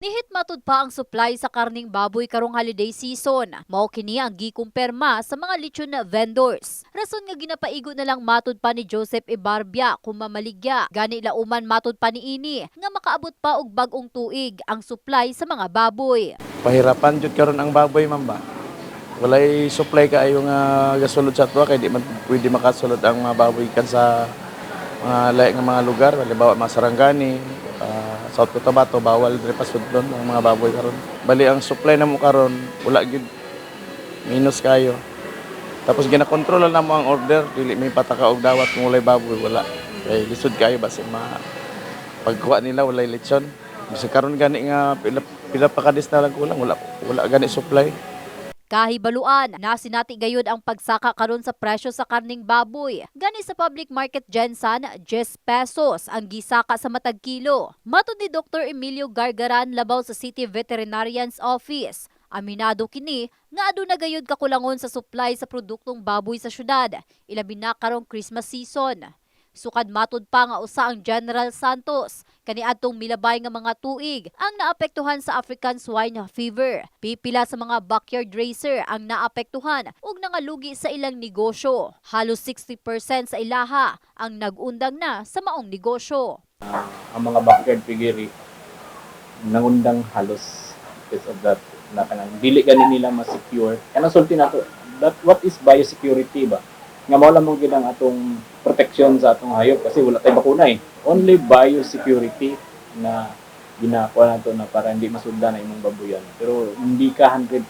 Nihit matud pa ang supply sa karning baboy karong holiday season. Mao kini ang gikumpirma sa mga lechon vendors. Rason nga ginapaigo na lang matud pa ni Joseph Ibarbia kung mamaligya. Gani lauman matud pa ni ini nga makaabot pa og bag-ong tuig ang supply sa mga baboy. pahirapan jud karon ang baboy man ba walay supply kaayo nga gasulod sa tuwa kay di man pwede makasulod ang mga baboy kan sa mga lahi nga mga lugar halimbawa mga Sarangani South Cotabato bawal diri pa sudlon ang mga baboy karon. Bali ang supply namo karon wala gyud minus kayo. Tapos ginakontrol na mo ang order dili may pataka og dawat kung walay baboy wala. Kay lisod kayo basi ma pagkuha nila walay lechon? Kasi karon gani nga pila, pila pa kadis na lang kulang wala wala gani supply Kahibaluan, nasinati gayud ang pagsaka karon sa presyo sa karning baboy. Gani sa public market Jensan, 10 pesos ang gisaka sa matag kilo. Matud ni Dr. Emilio Gargaran labaw sa City Veterinarian's Office. Aminado kini nga aduna gayud kakulangon sa supply sa produktong baboy sa syudad, ilabi na karong Christmas season. Sukad matud pa nga usa ang General Santos kaniadtong milabay nga mga tuig ang naapektuhan sa African swine fever. Pipila sa mga backyard racer ang naapektuhan ug nangalugi sa ilang negosyo. Halos 60% sa ilaha ang nagundang na sa maong negosyo. ang mga backyard piggery nangundang halos because of that na kanang dili gani nila ma-secure kanang sulti nato that what is biosecurity ba nga mao mo gid ang atong protection sa atong hayop kasi wala tay bakuna eh. Only biosecurity na ginakuha nato na para hindi masunda na imong babuyan. Pero hindi ka 100%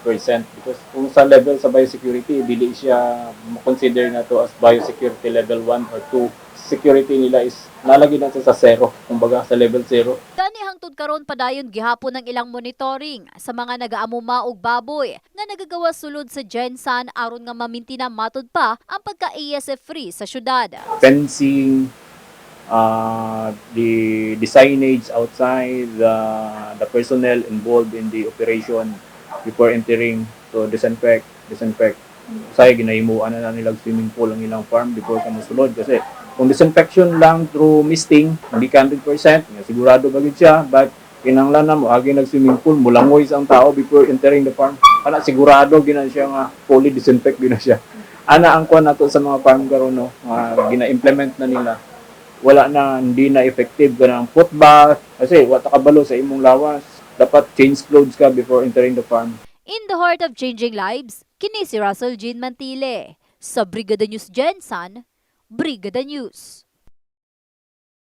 because kung sa level sa biosecurity dili siya mo-consider na to as biosecurity level 1 or 2 security nila is nalagay na siya sa zero kumbaga sa level 0 Gani hangtod karon padayon gihapon ng ilang monitoring sa mga nagaamuma og baboy nga nagagawa sulod sa Gensan aron nga mamintina matud pa ang pagka ASF free sa syudad. fencing, uh, the, the signage outside, the, the personnel involved in the operation before entering to disinfect, disinfect. Saya ginahimuan na na nilang swimming pool ang ilang farm before ka musulod kasi kung disinfection lang through misting, hindi ka 100%, nga sigurado bagid siya, but kinanglan na mo, agi nag-swimming pool, mulangoy sa ang tao before entering the farm. Ana sigurado gina siya nga fully disinfect gina siya. Ana ang kuan nato sa mga farm karon no, nga gina-implement na nila wala na hindi na effective ka ng foot bath. Kasi wala kabalo sa imong lawas. Dapat change clothes ka before entering the farm. In the heart of changing lives, kini si Russell Jean Mantile. Sa Brigada News Gensan, Brigada News.